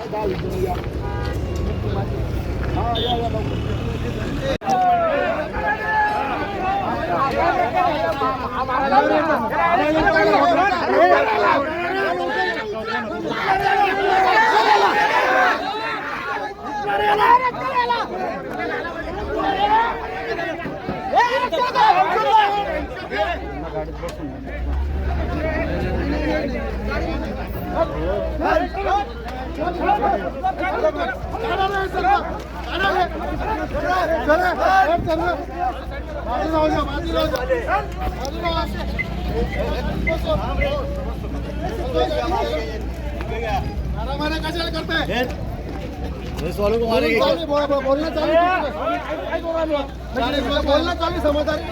Hadi, hadi, hadi. कशाला करताय बोलणं चालू बोलणं चालू समजदारी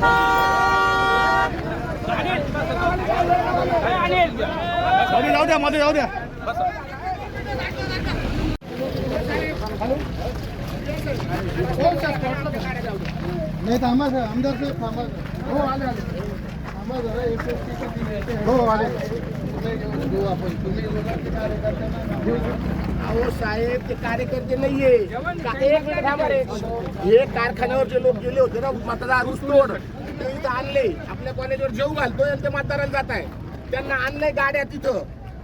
Bye. जाऊ द्या मध्ये जाऊ द्या. नाही थांबा सर आमदार साहेब थांबा हो आले आले. थांबा जरा एक एक- हो आले. घेऊ आपण. तुम्ही. अहो साहेब ते कार्यकर्ते नाहीये. का- एक मिनिट थांबा रे. हे कारखान्यावर जे लोक गेले होते ना मतदार ऊसतोड ते इथं आणले. आपल्या कॉलेजवर जेव घालतोय आणि ते मतदाराला जात आहे त्यांना आणलंय गाड्या तिथं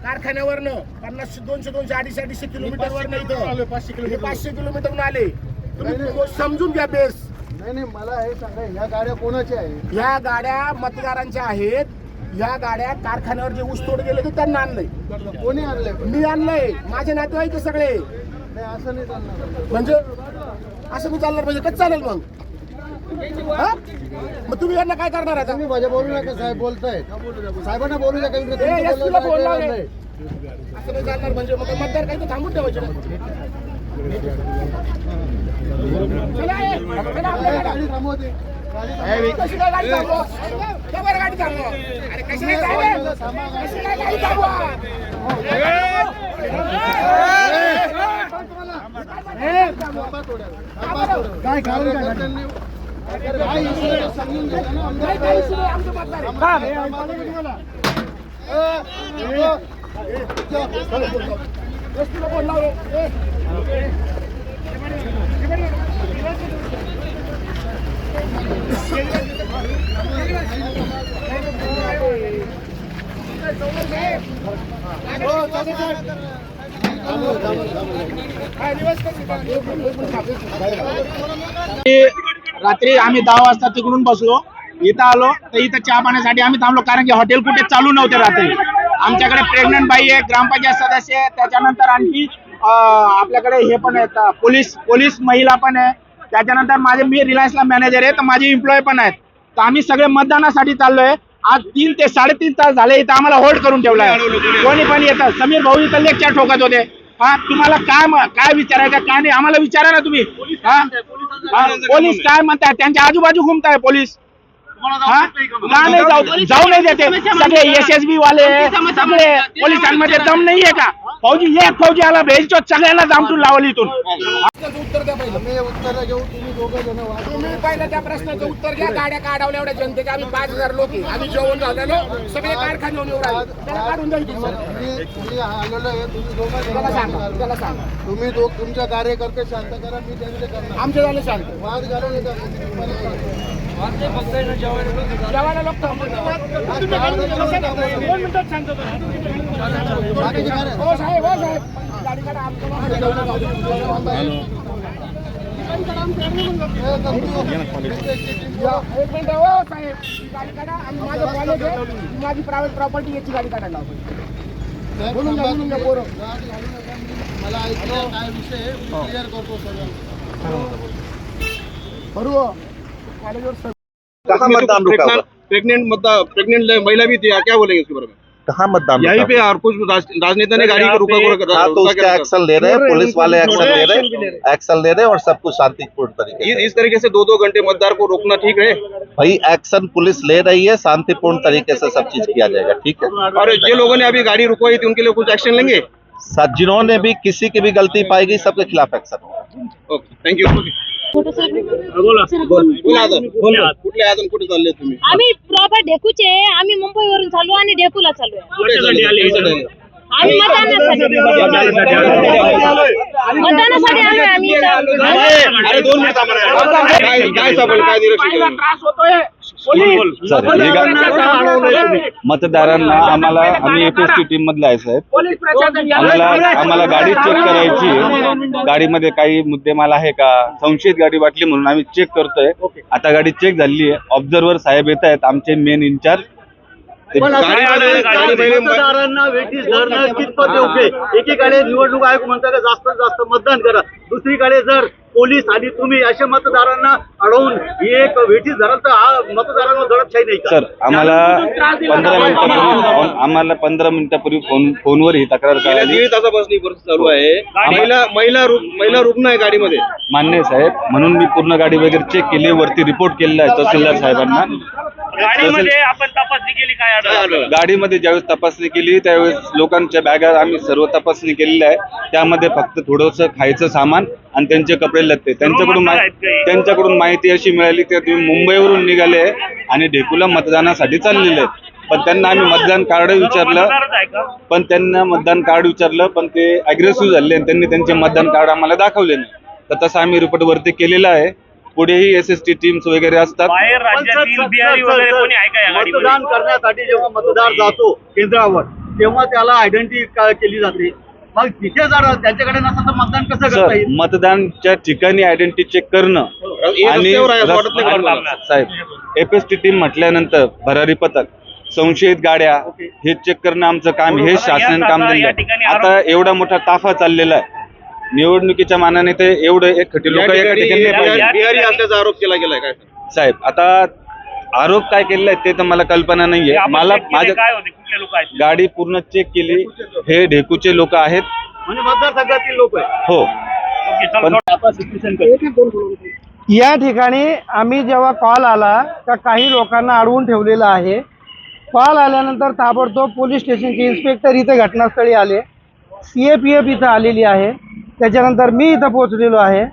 कारखान्यावरनं. पन्नास दोनशे दोनशे अडीचशे अडीचशे किलोमीटरवरनं इथं. हे पाचशे किलोमीटरवरून आले. तुम्ही समजून घ्या बेस. नाही नाही मला हे सांगा ह्या गाड्या कोणाच्या आहेत? ह्या गाड्या मतदारांच्या आहेत. ह्या गाड्या कारखान्यावर जे ऊसतोड गेले ते त्यांना आणलंय. कोणी आणले पण मी आणलंय. माझे नातेवाईक आहे सगळे. नाही असं नाही चालणार. म्हणजे असं मी चालणार म्हणजे कसं चालेल मग? हा? मग तुम्ही यांना काय करणार आता तुम्ही माझ्या बोलू नका साहेब बोलतायत साहेबांना बोलू नका इकडे ए, तुमचं ला. असं नाही चालणार म्हणजे मग मतदार काही तर थांबून ठेवायचे ना. चला, ए, चला आपल्या नाही. गाड्या. गाडी थांबवते गाडी कशी काय गाडी थांबवा? का बरं गाडी थांबवा? अरे कशी काय चालेल? कशी काय गाडी थांबवा? थांबा थोड्या वेळ. थांबा थोड्या वेळ. काय कारण काय कार्यकर्त्यांनी- रात्री आम्ही दहा वाजता तिकडून बसलो इथं आलो तर इथं चहा पाण्यासाठी आम्ही थांबलो कारण की हॉटेल कुठे चालू नव्हते रात्री. आमच्याकडे प्रेग्नंट बाई आहे ग्रामपंचायत सदस्य आहे त्याच्यानंतर आणखी आपल्याकडे हे पण आहेत पोलीस पोलीस महिला पण आहे. त्याच्यानंतर माझे मी रिलायन्सला मॅनेजर आहे तर माझे एम्प्लॉय पण आहेत. तर आम्ही सगळे मतदानासाठी चाललोय. आज तीन ते साडेतीन तास झाले इथं आम्हाला होल्ड करून ठेवलाय. कोणी पण येतं. समीर भाऊ इथं लेक्चर ठोकत होते. हा तुम्हाला काय काय विचारायचं काय नाही आम्हाला विचारा ना तुम्ही. हा? पोलीस काय म्हणताय? त्यांच्या आजूबाजू घुमताय पोलीस. हा? नाही जाऊ जाऊ नाही देते. सगळे एस एस बी वाले सगळे पोलिसांमध्ये दम नाहीये का? फौजी एक फौजी आला भेजतो सगळ्यांना दामटून लावल इथून. उत्तर द्या पहिलं आम्ही उत्तर घेऊ तुम्ही दोघं जण. तुम्ही पहिलं त्या प्रश्नाचं उत्तर घ्या. गाड्या काढवल्या एवढ्या जनतेचे आम्ही पाच हजार लोक आहे. आम्ही जेवण झालेलो सगळे कारखाने येऊन येऊ राहिले. त्याला काढून द्या इथून. सर. तुम्ही तुम्ही आलेलो आहे. तुम्ही दोघं जण त्याला सांगा. वाचा. त्याला सांगा. तुम्ही दोघ तुमच्या कार्यकर्ते शांत करा. मी त्यांचे करणार. आमचे झाले शांत. वाद घालू नका तुम्हाला सांगतो. जेवायला लोक थांबून बाकीचे काय नाही. हो साहेब हो साहेब. गाडी काढा. हे करतो. एक मिनिट हो साहेब. ही गाडी काढा आम्ही माझं कॉलेज आहे. ही माझी प्रायव्हेट प्रॉपर्टी याची गाडी काढायला बोलून घ्या, घ्या. मला ऐकलं काय विषय क्लिअर करतो सगळं बरू कॉलेजवर सर प्रेग्नेंट मतलब प्रेग्नेंट महिला भी थी क्या बोलेंगे इसके बारे में? कहाँ मतदान यहीं पे और कुछ राजनेता ने गाड़ी को रुका रुका हाँ तो रुका उसका एक्शन ले रहे हैं पुलिस वाले एक्शन ले रहे हैं। एक्शन ले रहे हैं और सब कुछ शांतिपूर्ण तरीके इस से। इस तरीके से दो दो घंटे मतदार को रोकना ठीक है? भाई एक्शन पुलिस ले रही है शांतिपूर्ण तरीके से सब चीज़ किया जाएगा ठीक है? और जे लोगों ने अभी गाड़ी रुकवाई थी उनके लिए कुछ एक्शन लेंगे? जिन्होंने भी किसी की भी गलती पाएगी सबके खिलाफ एक्शन होगा। ओके थँक्यू बोला आहात? कुठे चालले तुम्ही? आम्ही प्रॉपर ढेकूचे. आम्ही मुंबईवरून चालू आणि ढेकूला चालू आहे? आम्ही मतदानासाठी. मतदानासाठी आलोय आम्ही. काय काय? त्रास होतोय. मतदारांना आम्हाला आम्ही एपीएसटी टीम मधले आहे साहेब. आम्हाला आम्हाला गाडी चेक करायची. गाडीमध्ये काही मुद्देमाल आहे का? संशयित गाडी वाटली म्हणून आम्ही चेक करतोय. आता गाडी चेक झाली आहे. ऑब्झर्वर साहेब येत आहेत आमचे मेन इन्चार्ज ते- गाडीमध्ये गाडीमध्ये मतदारांना वेटीस धरणं कितपत योग्य आहे? एकीकडे निवडणूक आयोग म्हणतात जास्तीत जास्त मतदान करा. दुसरीकडे जर पोलीस आणि तुम्ही अशा मतदारांना अडवून ही एक वेटीस धराल तर हा मतदारांवर दडपशाही नाही का? सर आम्हाला पंधरा मिनिटापूर्वी फोन- आम्हाला पंधरा मिनिटापूर्वी फोन फोनवर ही तक्रार गेल्या कळाली. दीड तासापासून ही परिस्थिती चालू आहे. महिला महिला रु- महिला रुग्ण आहे गाडीमध्ये. मान्य आहे साहेब. म्हणून मी पूर्ण गाडी वगैरे चेक केली वरती रिपोर्ट केलेला आहे तहसीलदार साहेबांना. गाडीमध्ये आपण तपासणी केली काय काय आढळलं? गाडीमध्ये ज्यावेळेस तपासणी केली त्यावेळेस लोकांच्या बॅगा आम्ही सर्व तपासणी केलेली आहे. त्यामध्ये फक्त थोडंसं खायचं सामान आणि त्यांचे कपडे लत्ते त्यांच्याकडून त्यांच्याकडून माहिती अशी मिळाली की तुम्ही मुंबईवरून निघाले आणि ढेकूला मतदानासाठी चाललेले आहेत. पण त्यांना आम्ही मतदान कार्ड विचारलं. पण त्यांना मतदान कार्ड विचारलं पण ते अग्रेसिव्ह झाले आणि त्यांनी त्यांचे मतदान कार्ड आम्हाला दाखवले नाही. तर तसं आम्ही रिपोर्ट वरती केलेला आहे. पुढेही एस एस टी टीम्स वगैरे असतात. बाहेर राज्यातील बिहारी वगैरे कोणी आहे का या गाडीमध्ये मतदान करण्यासाठी जेव्हा मतदार जातो केंद्रावर तेव्हा त्याला आयडेंटिटी केली जाते? मग तिथे जर त्यांच्याकडे नसेल तर मतदान कसं करता सर येईल मतदानच्या ठिकाणी आयडेंटिटी चेक करणं हे आणि रस्त्यावर आहे असं रस- वाटत नाही का तुम्हाला? साहेब एपीएसटी टीम म्हटल्यानंतर भरारी पथक संशयित गाड्या हे चेक करणं आमचं काम आहे. हे शासनाने काम दिलं या आता एवढा मोठा ताफा चाललेला आहे निवडणुकीच्या मानाने ते एवढं एक खटी या लोक एका ठिकाणी ठिकाणी नाही पाहिजे. बिहारी बिहारी असल्याचा आरोप केला गेलाय काय साहेब आता आरोप काय केलेला आहे ते तर मला कल्पना नाहीये. मला माझ्या काय होते कुठले लोक आहेत? गाडी पूर्ण चेक केली. हे ढेकूचे लोक आहेत. म्हणजे मतदारसंघातील लोक आहे हो. ओके, चला, पण- थोडं- आता सिच्युएशन कसं या ठिकाणी आम्ही जेव्हा कॉल आला का काही लोकांना अडवून ठेवलेलं आहे. कॉल आल्यानंतर ताबडतोब पोलीस स्टेशनचे इन्स्पेक्टर इथे घटनास्थळी आले. सी ए पी एफ इथं आलेली आहे. त्याच्यानंतर मी इथं पोहोचलेलो आहे.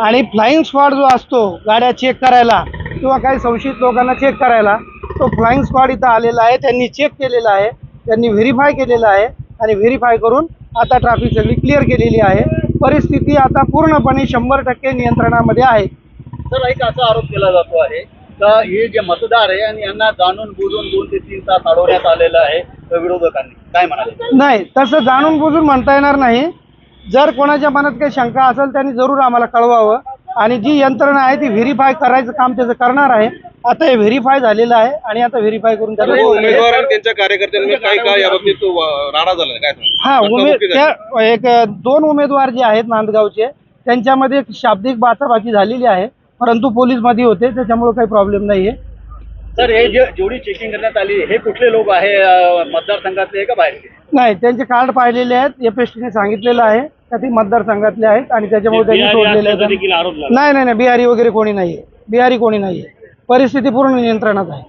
आणि फ्लाईंग स्क्वॉड जो असतो गाड्या चेक करायला किंवा काही संशयित लोकांना चेक करायला तो फ्लाईंग स्क्वॉड इथं आलेला आहे त्यांनी चेक केलेला आहे त्यांनी व्हेरीफाय केलेलं आहे आणि व्हेरीफाय करून आता ट्रॅफिक सगळी क्लिअर केलेली आहे. परिस्थिती आता पूर्णपणे शंभर टक्के नियंत्रणामध्ये आहे. तर एक असा आरोप केला जातो आहे का हे जे मतदार आहे आणि यांना जाणून बुजून दोन ते तीन तास अडवण्यात आलेलं आहे विरोधकांनी काय म्हणाले? नाही तसं जाणून बुजून म्हणता येणार नाही. जर कोणाच्या मनात काही शंका असेल त्यांनी जरूर आम्हाला कळवावं. आणि जी यंत्रणा आहे ती व्हेरीफाय करायचं काम त्याचं करणार आहे. आता हे व्हेरीफाय झालेलं आहे आणि आता व्हेरीफाय करून त्याला उमेदवार आणि त्यांच्या कार्यकर्त्यांनी काय काय याबाबतीत तो, अं, राडा झाला काय सांगा? हा उमेद धक्काबुक्की झाली. त्या एक दोन उमेदवार जे आहेत नांदगावचे त्यांच्यामध्ये एक शाब्दिक बाचाबाची झालेली आहे. परंतु पोलीसमध्ये होते त्याच्यामुळे काही प्रॉब्लेम नाहीये. सर हे जे जेवढी चेकिंग करण्यात आली हे कुठले लोक आहे? अं, मतदारसंघातले आहे का बाहेरचे? नाही त्यांचे कार्ड पाहिलेले आहेत एपीएसटीने सांगितलेलं आहे. का ते मतदारसंघातले आहेत आणि त्याच्यामुळे त्यांनी सोडलेले आहेत. नाही नाही नाही बिहारी वगैरे कोणी नाहीये. बिहारी कोणी नाहीये. परिस्थिती पूर्ण नियंत्रणात आहे.